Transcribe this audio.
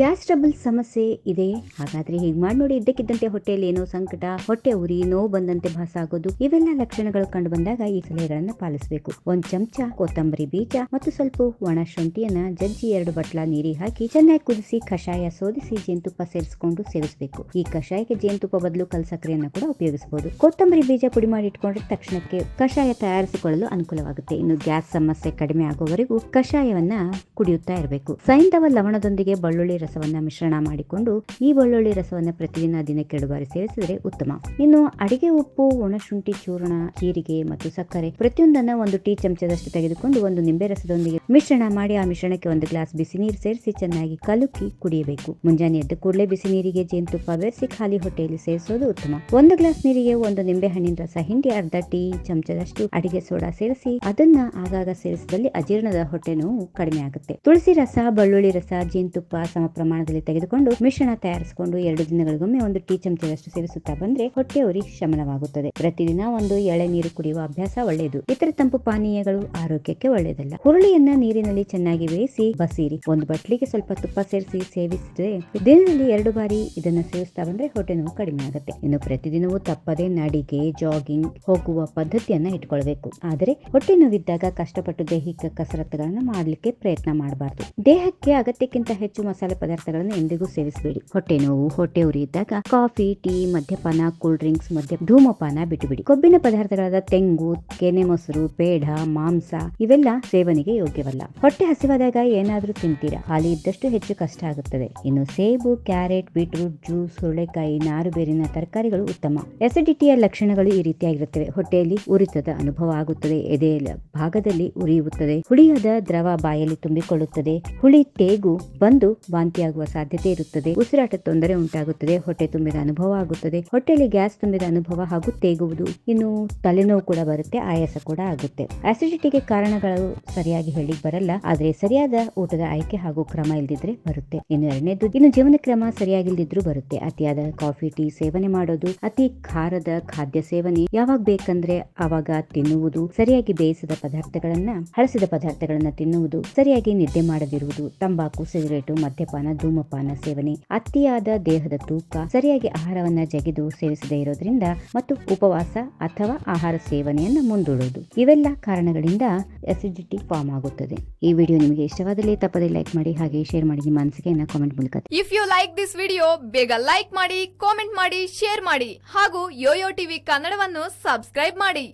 Gas trouble ಸಮಸ್ಯೆ ಇದೆ. ಹಾಗಾದ್ರೆ ಹೀಗೆ ಮಾಡಿ ನೋಡಿ, ಇದ್ದಕ್ಕಿದ್ದಂತೆ ಹೊಟ್ಟೆಯಲ್ಲಿ ಏನೋ ಸಂಕಟ, ಹೊಟ್ಟೆ ಉರಿ, ನೋವು ಬಂದಂತೆ ಭಾಸ ಆಗೋದು ಇವೆಲ್ಲ ಲಕ್ಷಣಗಳು ಕಂಡು ಬಂದಾಗ ಈ ಸಲಹೆಗಳನ್ನ ಪಾಲಿಸಬೇಕು. ಒಂದ್ ಚಮಚ ಕೊತ್ತಂಬರಿ ಬೀಜ ಮತ್ತು ಸ್ವಲ್ಪ ಒಣ ಶುಂಠಿಯನ್ನ ಜಜ್ಜಿ ಎರಡು ಬಟ್ಲ ನೀರಿಗೆ ಹಾಕಿ ಚೆನ್ನಾಗಿ ಕುದಿಸಿ ಕಷಾಯ ಸೋದಿಸಿ ಜೇನುತುಪ್ಪ ಸೇರಿಸಿಕೊಂಡು ಸೇವಿಸಬೇಕು. ಈ ಕಷಾಯಕ್ಕೆ ಜೇನುತುಪ್ಪ ಬದಲು ಕಲ್ ಸಕ್ಕರೆಯನ್ನ ಕೂಡ ಉಪಯೋಗಿಸಬಹುದು ಕೊತ್ತಂಬರಿ ಬೀಜ ಪುಡಿ ಮಾಡಿ ಇಟ್ಕೊಂಡ್ರೆ ತಕ್ಷಣಕ್ಕೆ ಕಷಾಯ ತಯಾರಿಸಿಕೊಳ್ಳಲು ಅನುಕೂಲವಾಗುತ್ತೆ. ಇನ್ನು ಗ್ಯಾಸ್ ಸಮಸ್ಯೆ ಕಡಿಮೆ ಆಗುವವರೆಗೂ ಕಷಾಯವನ್ನ ಕುಡಿಯುತ್ತಾ ಇರಬೇಕು. ಸೈಂಧವ ಲವಣದೊಂದಿಗೆ ಬೆಳ್ಳುಳ್ಳಿ ರಸವನ್ನ ಮಿಶ್ರಣ ಮಾಡಿಕೊಂಡು ಈ ಬೆಳ್ಳುಳ್ಳಿ ರಸವನ್ನ ಪ್ರತಿದಿನ ದಿನಕ್ಕೆ ಎರಡು ಬಾರಿ ಸೇವಿಸಿದರೆ ಉತ್ತಮ. ಇನ್ನು ಅಡಿಗೆ ಉಪ್ಪು ಒಣಶುಂಠಿ ಚೂರ್ಣ, ಜೀರಿಗೆ ಮತ್ತು ಸಕ್ಕರೆ ಪ್ರತಿಯೊಂದನ್ನ ಒಂದು ಟೀ ಚಮಚದಷ್ಟು ತೆಗೆದುಕೊಂಡು ಒಂದು ನಿಂಬೆ ರಸದೊಂದಿಗೆ ಮಿಶ್ರಣ ಮಾಡಿ ಆ ಮಿಶ್ರಣಕ್ಕೆ ಒಂದು ಗ್ಲಾಸ್ ಬಿಸಿ ನೀರು ಸೇರಿಸಿ ಚೆನ್ನಾಗಿ ಕಲುಕಿ ಕುಡಿಯಬೇಕು. ಮುಂಜಾನೆ ಎದ್ದ ಕೂಡಲೇ ಬಿಸಿ ನೀರಿಗೆ ಜೇನುತುಪ್ಪ ಬೆರೆಸಿ ಖಾಲಿ ಹೊಟ್ಟೆಯಲ್ಲಿ ಸೇರಿಸೋದು ಉತ್ತಮ. ಒಂದು ಗ್ಲಾಸ್ ನೀರಿಗೆ ಒಂದು ನಿಂಬೆ ಹಣ್ಣಿನ ರಸ, ಹಿಂಡಿ, ಅರ್ಧ ಟೀ ಚಮಚದಷ್ಟು ಅಡಿಗೆ ಸೋಡಾ ಸೇರಿಸಿ ಅದನ್ನ ಆಗಾಗ ಸೇರಿಸಿದಲ್ಲಿ ಅಜೀರ್ಣದ ಹೊಟ್ಟೆ ನೋವು ಕಡಿಮೆ ಆಗುತ್ತೆ. ತುಳಸಿ ರಸ, ಬೆಳ್ಳುಳ್ಳಿ ರಸ, ಜೇನುತುಪ್ಪ ಸಮ ಪ್ರಮಾಣದಲ್ಲಿ ತೆಗೆದುಕೊಂಡು ಮಿಶ್ರಣ ತಯಾರಿಸಿಕೊಂಡು ಎರಡು ದಿನಗಳಿಗೊಮ್ಮೆ ಒಂದು ಟೀ ಚಮಚದಷ್ಟು ಸೇವಿಸುತ್ತಾ ಬಂದ್ರೆ ಹೊಟ್ಟೆ ಉರಿ ಶಮನವಾಗುತ್ತದೆ. ಪ್ರತಿದಿನ ಒಂದು ಎಳೆ ನೀರು ಕುಡಿಯುವ ಅಭ್ಯಾಸ ಒಳ್ಳೆಯದು. ಇತರ ತಂಪು ಪಾನೀಯಗಳು ಆರೋಗ್ಯಕ್ಕೆ ಒಳ್ಳೆಯದಲ್ಲ. ಹುರುಳಿಯನ್ನ ನೀರಿನಲ್ಲಿ ಚೆನ್ನಾಗಿ ಬೇಯಿಸಿ ಬಸೀರಿ ಒಂದು ಬಟ್ಲಿಗೆ ಸ್ವಲ್ಪ ತುಪ್ಪ ಸೇರಿಸಿ ಸೇವಿಸಿದ್ರೆ ದಿನದಲ್ಲಿ ಎರಡು ಬಾರಿ ಇದನ್ನ ಸೇವಿಸ್ತಾ ಬಂದ್ರೆ ಹೊಟ್ಟೆ ನೋವು ಕಡಿಮೆ ಆಗುತ್ತೆ. ಇನ್ನು ಪ್ರತಿದಿನವೂ ತಪ್ಪದೆ ನಡಿಗೆ, ಜಾಗಿಂಗ್ ಹೋಗುವ ಪದ್ಧತಿಯನ್ನ ಇಟ್ಕೊಳ್ಬೇಕು. ಆದರೆ ಹೊಟ್ಟೆ ನೋವಿದ್ದಾಗ ಕಷ್ಟಪಟ್ಟು ದೈಹಿಕ ಕಸರತ್ತುಗಳನ್ನ ಮಾಡಲಿಕ್ಕೆ ಪ್ರಯತ್ನ ಮಾಡಬಾರದು. ದೇಹಕ್ಕೆ ಅಗತ್ಯಕ್ಕಿಂತ ಹೆಚ್ಚು ಮಸಾಲೆ ಪದಾರ್ಥಗಳನ್ನು ಎಂದಿಗೂ ಸೇವಿಸಬೇಡಿ. ಹೊಟ್ಟೆ ನೋವು, ಹೊಟ್ಟೆ ಉರಿ ಇದ್ದಾಗ ಕಾಫಿ, ಟೀ, ಮದ್ಯಪಾನ, ಕೂಲ್ ಡ್ರಿಂಕ್ಸ್, ಮದ್ಯ, ಧೂಮಪಾನ ಬಿಟ್ಟುಬಿಡಿ. ಕೊಬ್ಬಿನ ಪದಾರ್ಥಗಳಾದ ತೆಂಗು, ಕೆನೆ ಮೊಸರು, ಪೇಡ, ಮಾಂಸ ಇವೆಲ್ಲ ಸೇವನೆಗೆ ಯೋಗ್ಯವಲ್ಲ. ಹೊಟ್ಟೆ ಹಸಿವಾದಾಗ ಏನಾದ್ರೂ ತಿಂತೀರಾ? ಖಾಲಿ ಇದ್ದಷ್ಟು ಹೆಚ್ಚು ಕಷ್ಟ ಆಗುತ್ತದೆ. ಇನ್ನು ಸೇಬು, ಕ್ಯಾರೆಟ್, ಬೀಟ್ರೂಟ್, ಜ್ಯೂಸ್, ಹುರುಳೆಕಾಯಿ ನಾರು ಬೇರಿನ ತರಕಾರಿಗಳು ಉತ್ತಮ. ಎಸಿಡಿಟಿಯ ಲಕ್ಷಣಗಳು ಈ ರೀತಿಯಾಗಿರುತ್ತವೆ. ಹೊಟ್ಟೆಯಲ್ಲಿ ಉರಿತದ ಅನುಭವ ಆಗುತ್ತದೆ. ಎದೆಯ ಭಾಗದಲ್ಲಿ ಉರಿಯುತ್ತದೆ. ಹುಳಿಯಾದ ದ್ರವ ಬಾಯಲ್ಲಿ ತುಂಬಿಕೊಳ್ಳುತ್ತದೆ. ಹುಳಿ ತೇಗು ಬಂದು ವಾಂತಿಯಾಗುವ ಸಾಧ್ಯತೆ ಇರುತ್ತದೆ. ಉಸಿರಾಟ ತೊಂದರೆ ಉಂಟಾಗುತ್ತದೆ. ಹೊಟ್ಟೆ ತುಂಬಿದ ಅನುಭವ ಆಗುತ್ತದೆ. ಹೊಟ್ಟೆಯಲ್ಲಿ ಗ್ಯಾಸ್ ತುಂಬಿದ ಅನುಭವ ಹಾಗೂ ತೇಗುವುದು. ಇನ್ನು ತಲೆನೋವು ಕೂಡ ಬರುತ್ತೆ. ಆಯಾಸ ಕೂಡ ಆಗುತ್ತೆ. ಆಸಿಡಿಟಿಗೆ ಕಾರಣಗಳು ಸರಿಯಾಗಿ ಹೇಳಿ ಬರಲ್ಲ. ಆದರೆ ಸರಿಯಾದ ಊಟದ ಆಯ್ಕೆ ಹಾಗೂ ಕ್ರಮ ಇಲ್ದಿದ್ರೆ ಬರುತ್ತೆ. ಇನ್ನು ಎರಡನೇದು, ಇನ್ನು ಜೀವನ ಕ್ರಮ ಸರಿಯಾಗಿಲ್ದಿದ್ರು ಬರುತ್ತೆ. ಅತಿಯಾದ ಕಾಫಿ, ಟೀ ಸೇವನೆ ಮಾಡೋದು, ಅತಿ ಖಾರದ ಖಾದ್ಯ ಸೇವನೆ. ಯಾವಾಗ ಬೇಕಂದ್ರೆ ಅವಾಗ ತಿನ್ನುವುದು. ಸರಿಯಾಗಿ ಬೇಯಿಸಿದ ಪದಾರ್ಥಗಳನ್ನ ಹಳಸಿದ ಪದಾರ್ಥಗಳನ್ನ ತಿನ್ನುವುದು. ಸರಿಯಾಗಿ ನಿದ್ದೆ ಮಾಡದಿರುವುದು. ತಂಬಾಕು, ಸಿಗರೇಟು, ಮದ್ಯಪಾನ ಧೂಮಪಾನ ಸೇವನೆ, ಅತಿಯಾದ ದೇಹದ ತೂಕ, ಸರಿಯಾಗಿ ಆಹಾರವನ್ನ ಜಗಿದು ಸೇವಿಸದೇ ಇರೋದ್ರಿಂದ ಮತ್ತು ಉಪವಾಸ ಅಥವಾ ಆಹಾರ ಸೇವನೆಯನ್ನ ಮುಂದೂಡುವುದು ಇವೆಲ್ಲ ಕಾರಣಗಳಿಂದ ಅಸಿಡಿಟಿ ಫಾರ್ಮ್ ಆಗುತ್ತದೆ. ಈ ವಿಡಿಯೋ ನಿಮಗೆ ಇಷ್ಟವಾದಲ್ಲಿ ತಪ್ಪದೇ ಲೈಕ್ ಮಾಡಿ, ಹಾಗೆ ಶೇರ್ ಮಾಡಿ ನಿಮ್ಮ ಅನಿಸಿಕೆಯನ್ನ ಕಾಮೆಂಟ್ ಮೂಲಕ if you like this video ಬೇಗ ಲೈಕ್ ಮಾಡಿ ಕಾಮೆಂಟ್ ಮಾಡಿ ಶೇರ್ ಮಾಡಿ, ಹಾಗೂ ಯೋಯೋ ಟಿವಿ ಕನ್ನಡವನ್ನು ಸಬ್ಸ್ಕ್ರೈಬ್ ಮಾಡಿ.